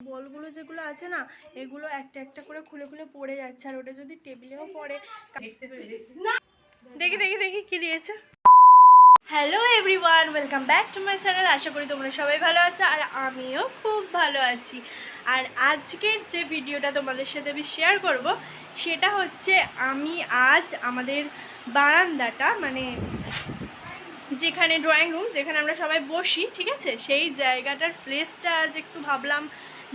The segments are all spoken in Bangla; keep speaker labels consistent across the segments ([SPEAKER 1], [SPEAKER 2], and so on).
[SPEAKER 1] বলগুলো যেগুলো আছে না, এগুলো একটা একটা করে খুলে খুলে পড়ে যাচ্ছে, আর ওটা যদি টেবিলেও পড়ে। দেখি দেখি দেখি কি দিয়েছে। Hello everyone welcome back to my channel আশা করি তোমরা সবাই ভালো আছো, আর আমিও খুব ভালো আছি। আর আজকের যে ভিডিওটা তোমাদের সাথে আমি শেয়ার করব, সেটা হচ্ছে আমি আজ আমাদের বারান্দাটা মানে যেখানে ড্রয়িং রুম যেখানে আমরা সবাই বসি, ঠিক আছে? সেই জায়গাটার প্লেসটা আজ একটু ভাবলাম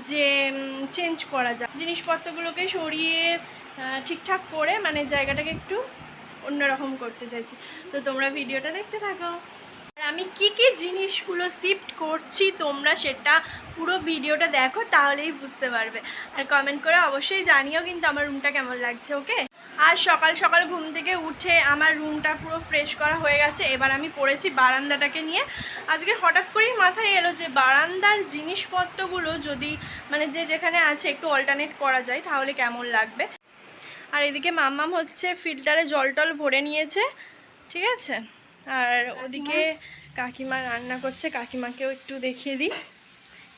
[SPEAKER 1] যে চেঞ্জ করা যায় জিনিসপত্রগুলোকে সরিয়ে ঠিকঠাক করে মানে জায়গাটাকে একটু অন্যরকম করতে চাইছি। তো তোমরা ভিডিওটা দেখতে থাকো। আর আমি কি কি জিনিসগুলো শিফট করছি তোমরা সেটা পুরো ভিডিওটা দেখো, তাহলেই বুঝতে পারবে। আর কমেন্ট করে অবশ্যই জানিও কিন্তু আমার রুমটা কেমন লাগছে ওকে আর সকাল সকাল ঘুম থেকে উঠে আমার রুমটা পুরো ফ্রেশ করা হয়ে গেছে। এবার আমি পড়েছি বারান্দাটাকে নিয়ে। আজকে হঠাৎ করেই মাথায় এলো যে বারান্দার জিনিসপত্রগুলো যদি মানে যে যেখানে আছে একটু অল্টারনেট করা যায়, তাহলে কেমন লাগবে? আর এদিকে মাম্মাম হচ্ছে ফিল্টারে জল টল ভরে নিয়েছে, ঠিক আছে? আর ওদিকে কাকিমা রান্না করছে, কাকিমাকেও একটু দেখিয়ে দিই।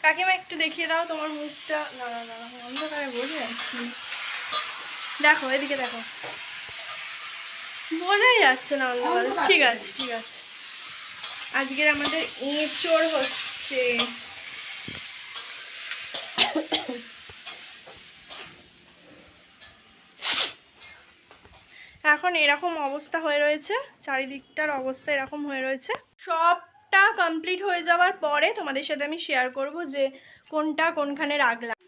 [SPEAKER 1] কাকিমা একটু দেখিয়ে দাও, তোমার মুখটা না না না অন্ধকারে না। দেখো এদিকে দেখো। বোঝাই যাচ্ছে না অন্ধকারে। ঠিক আছে ঠিক আছে। আজকের আমাদের এঁচড় হচ্ছে। এখন এরকম অবস্থা হয়ে রয়েছে চারিদিকটার অবস্থা এরকম হয়ে রয়েছে। সবটা কমপ্লিট হয়ে যাওয়ার পরে তোমাদের সাথে আমি শেয়ার করব যে কোনটা কোনখানে রাখলাম।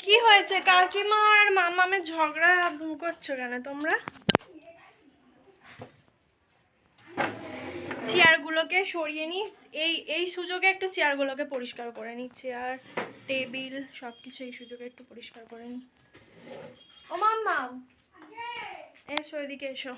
[SPEAKER 1] কি হয়েছে? কাকিমা আর মামামের ঝগড়া করছ কেন তোমরা? চেয়ারগুলোকে সরিয়ে নিই এই এই সুযোগে একটু চেয়ারগুলোকে পরিষ্কার করে নিই চেয়ার, টেবিল সব কিছু এই সুযোগে একটু পরিষ্কার করে নিই ও মাম্মা! এসো এদিকে এসো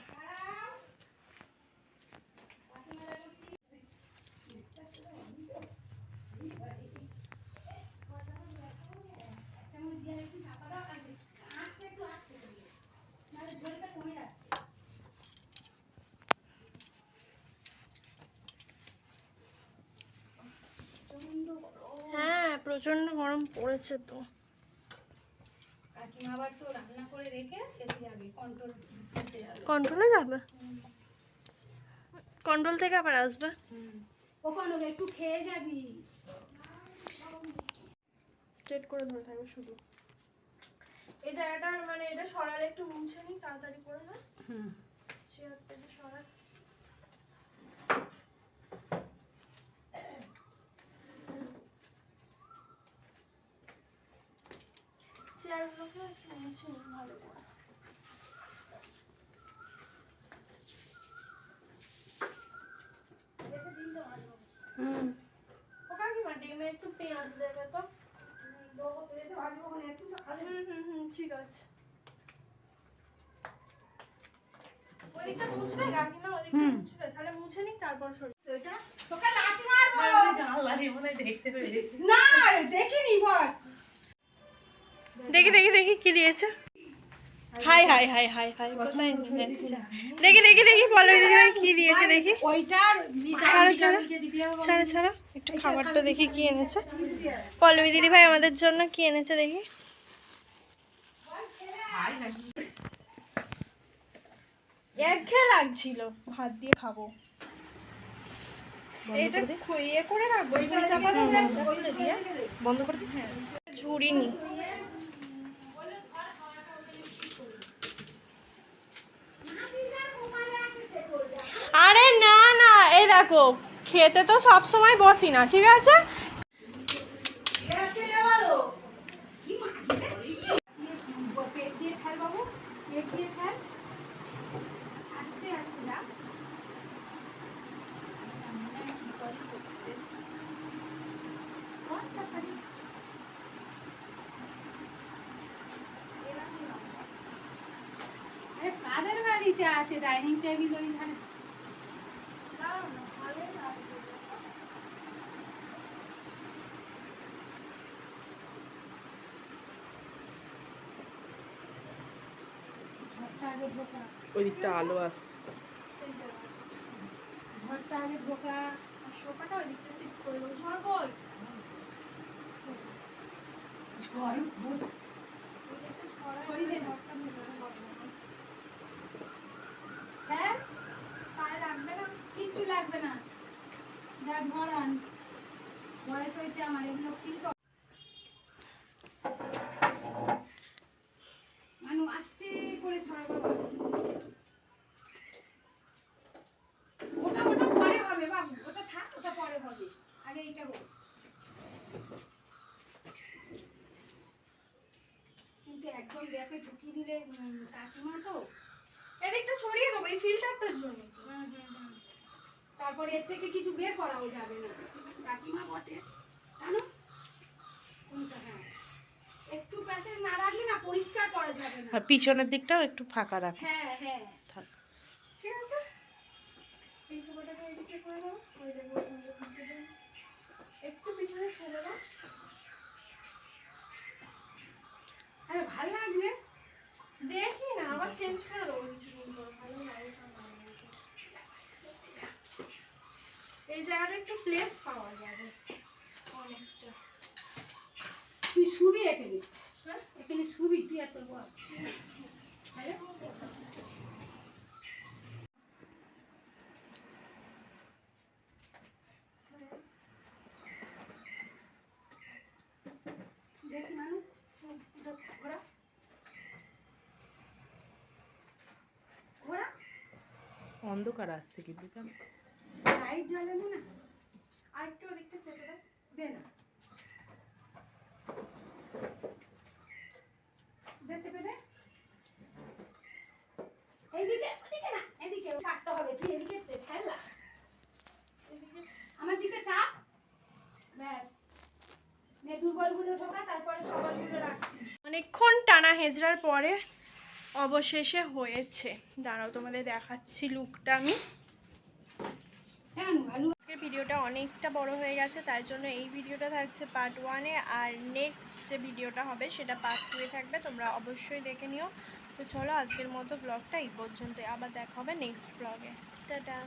[SPEAKER 1] হ্যাঁ প্রচণ্ড গরম পড়েছে তো।
[SPEAKER 2] কাকিমা আবার তো রান্না করে রেখে খেতে যাবে কন্ট্রোল যাবে।
[SPEAKER 1] কন্ট্রোল থেকে আবার আসবে?
[SPEAKER 2] একটু খেয়ে যাবি।
[SPEAKER 1] স্ট্রেট করে ধরে থাকবে শুধু। এই জায়গাটা মানে এটা সরালে একটু মুছে নি তাড়াতাড়ি করে না?
[SPEAKER 2] হুম।
[SPEAKER 1] সে চেয়ারটাকে সরাই চেয়ারগুলোকে মুছে নিই ভালো করে
[SPEAKER 2] হুম।
[SPEAKER 1] ওখানে কি মা ডিমে একটু পেঁয়াজ দেবে তো হুম হুম হুম ঠিক আছে ওদিকটা মুছবে কাকিমা ওদিকটা মুছবে তাহলে মুছে তারপর সরি
[SPEAKER 2] তোকে লাথি মারবো না দেখিনি।
[SPEAKER 1] দেখি দেখি দেখি কি দিয়েছে? Hi hi hi hi hi কোথায়? দেখি দেখি দেখি পল্লবী দিদি কি দিয়েছে দেখি। ছাড়া ছাড়া ছাড়া ছাড়া একটু খাবারটা দেখি কি এনেছে। পল্লবী দিদি ভাই আমাদের জন্য কি এনেছে দেখি। একঘেয়ে লাগছিল ভাত দিয়ে খাব। এটা খুইয়ে করে রাখব
[SPEAKER 2] বন্ধ করে
[SPEAKER 1] হ্যাঁ। ঝুড়ি নি আরে না না, এই দেখো, খেতে তো সব সময় বসি না, ঠিক আছে?
[SPEAKER 2] বাড়িতে আছে ডাইনিং টেবিল ওই ধারে ঝড়টা আগে ঢোকা
[SPEAKER 3] ওই দিকটা আলো আসছে।
[SPEAKER 2] ঝড়টা মুখটা আগে ঢোকা
[SPEAKER 1] সোফাটা ওই দিকটা শিফট করে দেবো। সর কই
[SPEAKER 2] ঝড় ভূত। সরিয়ে দে। হ্যাঁ?
[SPEAKER 1] পায়ে লাগবে না?
[SPEAKER 2] কিচ্ছু লাগবে না। যা ঝড় আন। বয়স হয়েছে আমার এগুলো ফিল কর মানু আস্তে করে সরা বাবা ওটা ওটা পরে হবে বাবু ওটা থাক ওটা পরে হবে আগে এইটা হোক কিন্তু একদম ব্যাপে ঢুকিয়ে কাকিমা তো
[SPEAKER 1] এদিকটা সরিয়ে দেবো এই ফিল্টারটার জন্য।
[SPEAKER 2] তারপরে এর থেকে কিছু বের করাও যাবে না। কাকিমা বটে। জানো? কোনটা? হ্যাঁ। একটু প্যাসেজ না রাখলে না পরিষ্কার করা যাবে না।
[SPEAKER 3] আর পিছনের দিকটাও একটু ফাঁকা রাখো।
[SPEAKER 2] হ্যাঁ হ্যাঁ।
[SPEAKER 3] থাক।
[SPEAKER 1] ঠিক আছে? এই এদিকে করে দাও ওই দেখো একটু পিছনে ছেড়ে দাও।
[SPEAKER 2] আরে ভালো লাগবে।
[SPEAKER 1] দেখি না আবার চেঞ্জ করে দেবো কিছু এই জায়গাটা একটু প্লেস পাওয়া যাবে অনেকটা।
[SPEAKER 2] তুই শুবি এখানে?
[SPEAKER 1] হ্যাঁ?
[SPEAKER 2] এখানে শুবি তুই এত বল আরে, দেখ মানু ওটা ঘোরা ঘোরা
[SPEAKER 3] অন্ধকার আসছে কিন্তু কেমন?
[SPEAKER 2] লাইট জ্বালানো না?
[SPEAKER 1] আর একটু ওদিকটা চেপে দাও
[SPEAKER 2] দে না। দে চেপে দে। এইদিকে ওদিকে না এদিকে কাটতে হবে তুই এদিকে তে- আমার দিকে চাপ। ব্যাস। নে দুর্বলগুলো ঢোকা তারপরে সবলগুলো রাখছি।
[SPEAKER 1] অনেকক্ষণ টানা হেজড়ার পরে অবশেষে হয়েছে। দাঁড়াও, তোমাদের দেখাচ্ছি লুকটা আমি। আজকের ভিডিওটা অনেকটা বড় হয়ে গেছে, তার জন্য এই ভিডিওটা থাকছে পার্ট ওয়ানে আর নেক্সট যে ভিডিওটা হবে, সেটা পার্ট টুয়ে থাকবে, তোমরা অবশ্যই দেখে নিও। তো চলো, আজকের মতো ব্লগটা এই পর্যন্ত আবার দেখা হবে নেক্সট ব্লগে টাটা।